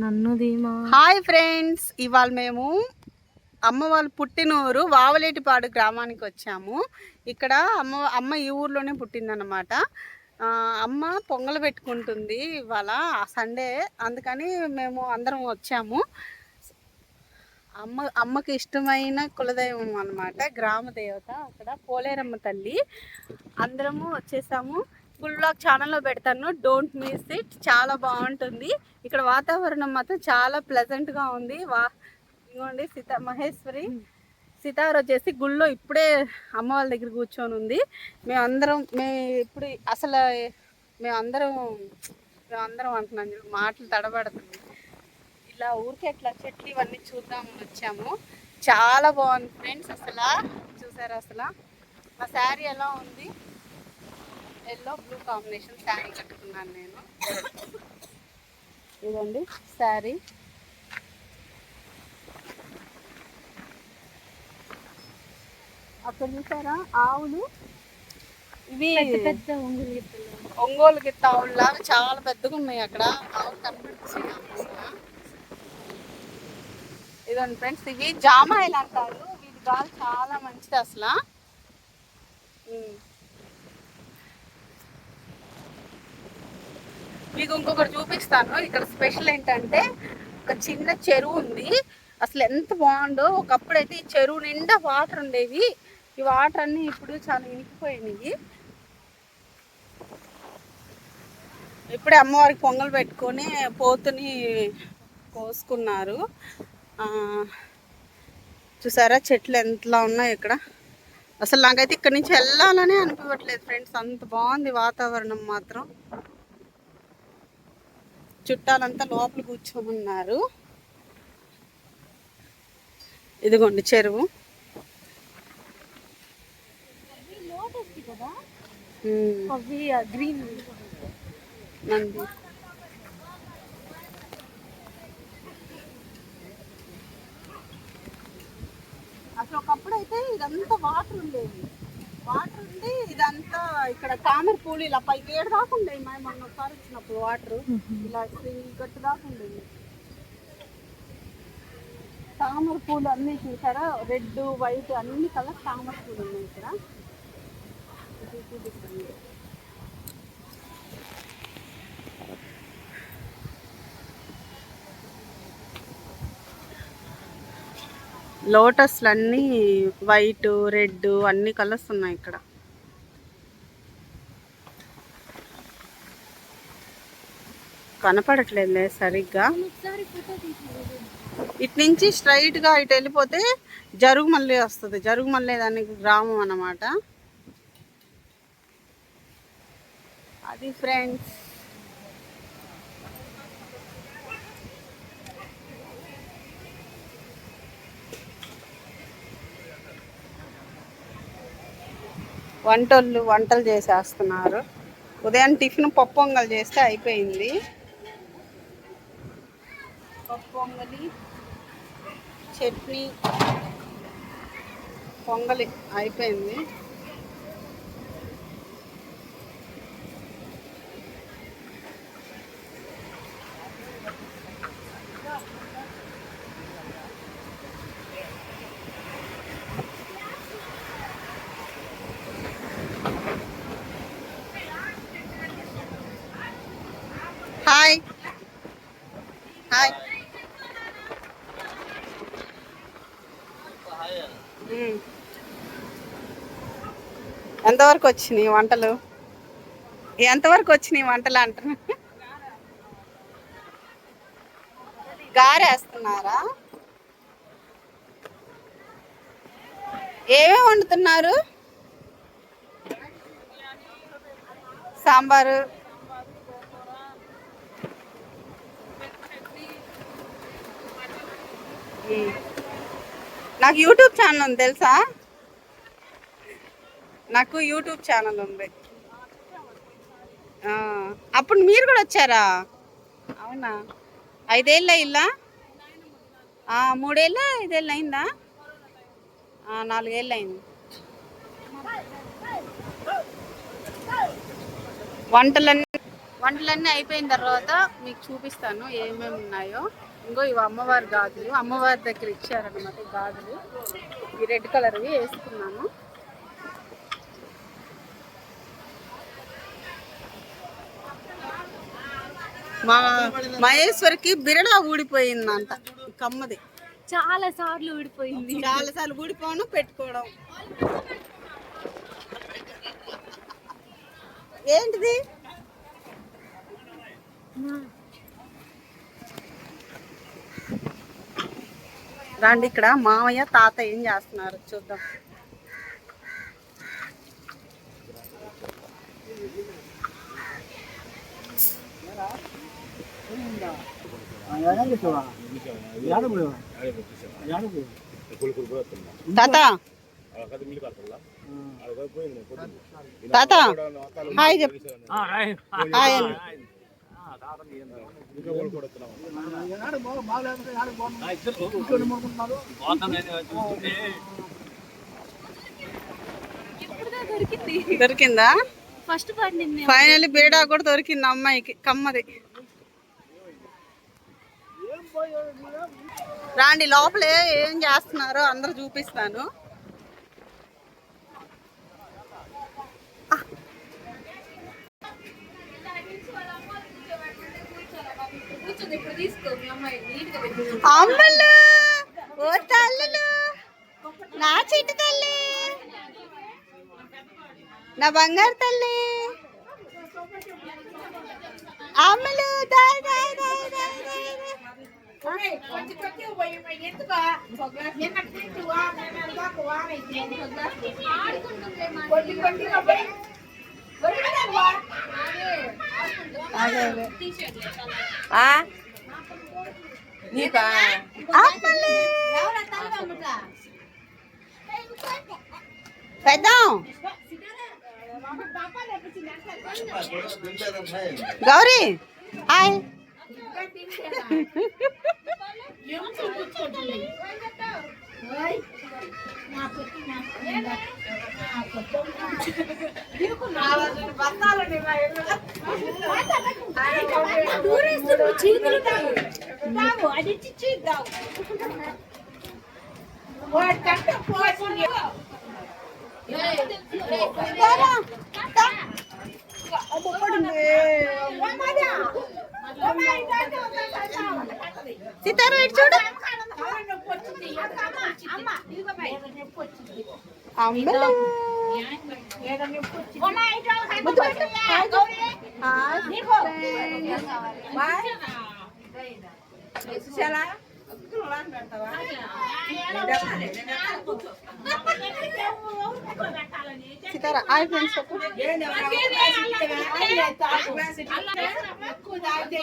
నన్ను ధీమా. Hi friends ఇవాళ మేము అమ్మ వాళ్ళు పుట్టినూరు వావలేటిపాడు గ్రామానికి వచ్చాము. ఇక్కడ అమ్మ అమ్మ ఈ ఊర్లోనే పుట్టిందన్నమాట. అమ్మ పొంగల్ పెట్టుకుంటుంది ఇవాళ సండే. అందుకని మేము అందరం వచ్చాము. అమ్మ అమ్మకి ఇష్టమైన కులదైవం అనమాట గ్రామ దేవత అక్కడ పోలేరమ్మ తల్లి. అందరము వచ్చేసాము. ఫుల్ బ్లాగ్ ఛానల్లో పెడతాను. డోంట్ మిస్ ఇట్ చాలా బాగుంటుంది. ఇక్కడ వాతావరణం మాత్రం చాలా ప్లెజెంట్గా ఉంది. వా ఇదిగోండి సీత మహేశ్వరి. సీతారు వచ్చేసి గుళ్ళో ఇప్పుడే అమ్మ వాళ్ళ దగ్గర కూర్చొని ఉంది. మేమందరం మేము ఇప్పుడు అసలు మేమందరం మేమందరం అంటున్నాం మాటలు తడబడుతుంది ఇలా ఊరికే అట్లా చెట్లు ఇవన్నీ చూద్దామని వచ్చాము. చాలా బాగుంది ఫ్రెండ్స్ అసలు. చూసారా అసలు? మా శారీ ఎలా ఉంది? ఎల్లో బ్లూ కాంబినేషన్ శారీ కట్టుకున్నాను నేను. ఇదండి శారీ. అక్కడ చూసారా? ఆవులు. ఇవి పెద్ద ఒంగులు ఒంగోలు గిత్త చాలా పెద్దగా ఉన్నాయి అక్కడ. ఆవులు కనిపించాయి ఇదండి ఫ్రెండ్స్ ఇవి జామాయిలు అంటారు వీటి గాలి చాలా మంచిది అసలు. మీకు ఇంకొకటి చూపిస్తాను. ఇక్కడ స్పెషల్ ఏంటంటే ఒక చిన్న చెరువు ఉంది. అసలు ఎంత బాగుందో. ఒకప్పుడైతే ఈ చెరువు నిండా వాటర్ ఉండేవి. ఈ వాటర్ అన్నీ ఇప్పుడు చాలా ఇనికిపోయినాయి. ఇప్పుడే అమ్మవారికి పొంగల్ పెట్టుకొని పోతుని కోసుకున్నారు. చూసారా చెట్లు ఎంతలా ఉన్నాయి ఇక్కడ. అసలు నాకైతే ఇక్కడ నుంచి వెళ్ళాలనే అనిపించట్లేదు ఫ్రెండ్స్. అంత బాగుంది వాతావరణం మాత్రం. చుట్టాలంతా లోపల కూర్చోమన్నారు. ఇదిగోండి చెరువు. అవి గ్రీన్ నంది. అసలు ఒకప్పుడు అయితే ఇదంతా వాటర్ ఉండేది. వాటర్ ఉండి ఇదంతా ఇక్కడ తామర పూలు ఇలా పైకి ఏడు దాకా ఉండేవి మేము మొన్న ఒకసారి వచ్చినప్పుడు వాటర్. ఇలా గట్టు దాకా ఉండేది తామర పూలు అన్నీ చూసారా? రెడ్ వైట్ అన్ని కలర్ తామర పూలు ఉన్నాయి ఇక్కడ. లోటస్లు అన్నీ వైట్ రెడ్ అన్ని కలర్స్ ఉన్నాయి ఇక్కడ. కనపడట్లేదులే సరిగ్గా. ఇటు నుంచి స్ట్రైట్గా ఇటు వెళ్ళిపోతే జరుగుమల్లి వస్తుంది. జరుగుమల్లి దానికి గ్రామం అన్నమాట. అది ఫ్రెండ్స్ వంటలు వంటలు చేసేస్తున్నారు. ఉదయం టిఫిన్ పప్పు వంగలు చేస్తే అయిపోయింది. పప్పు వంగలి చట్నీ పొంగలి అయిపోయింది హాయ్ హాయ్. ఎంతవరకు వచ్చినాయి వంటలు? ఎంతవరకు వచ్చినాయి వంటలు అంటున్నా? గారేస్తున్నారా? ఏమేమి వండుతున్నారు? సాంబారు. నాకు యూట్యూబ్ ఛానల్ ఉంది తెలుసా? నాకు యూట్యూబ్ ఛానల్ ఉంది. అప్పుడు మీరు కూడా వచ్చారా? అవునా? ఐదేళ్ళ ఇల్లా? మూడేళ్ళ ఐదేళ్ళు అయిందా? నాలుగేళ్ళు అయింది. వంటలన్నీ వంటలన్నీ అయిపోయిన తర్వాత మీకు చూపిస్తాను ఏమేమి ఉన్నాయో. ఇంకో ఇవి అమ్మవారి గాజులు. అమ్మవారి దగ్గర ఇచ్చారనమాట ఈ గాజులు. ఈ రెడ్ కలర్వి వేసుకున్నాను మా మహేశ్వరికి బిరడా ఊడిపోయిందంట కమ్మది. చాలా సార్లు ఊడిపోయింది. చాలా సార్లు ఊడిపోవడం పెట్టుకోవడం. ఏంటిది? రండి ఇక్కడ. మామయ్య తాత ఏం చేస్తున్నారు? చూద్దాం. తాత. తాత. హాయ్ చెప్పు. హాయ్. దొరికింది? ఫస్ట్ ఫైనల్లీ బేడా కూడా దొరికింది అమ్మాయికి కమ్మది. రాండి లోపలే ఏం చేస్తున్నారో అందరూ చూపిస్తాను. అమ్మలు! ఓ తల్లులు! నా చిట్టు తల్లి! నా బంగారు తల్లి! అమ్మలు! దాయ్ దాయ్ దాయ్ దాయ్ దాయ్ దాయ్. అదే అదే అమ్మలు సీతారా ఇటు చూడు అమ్మలు ముద్దు పెట్టు. హాయ్ సీతారా హాయ్ ఫ్రెండ్స్ చెప్పు ఎక్కువ తాగితే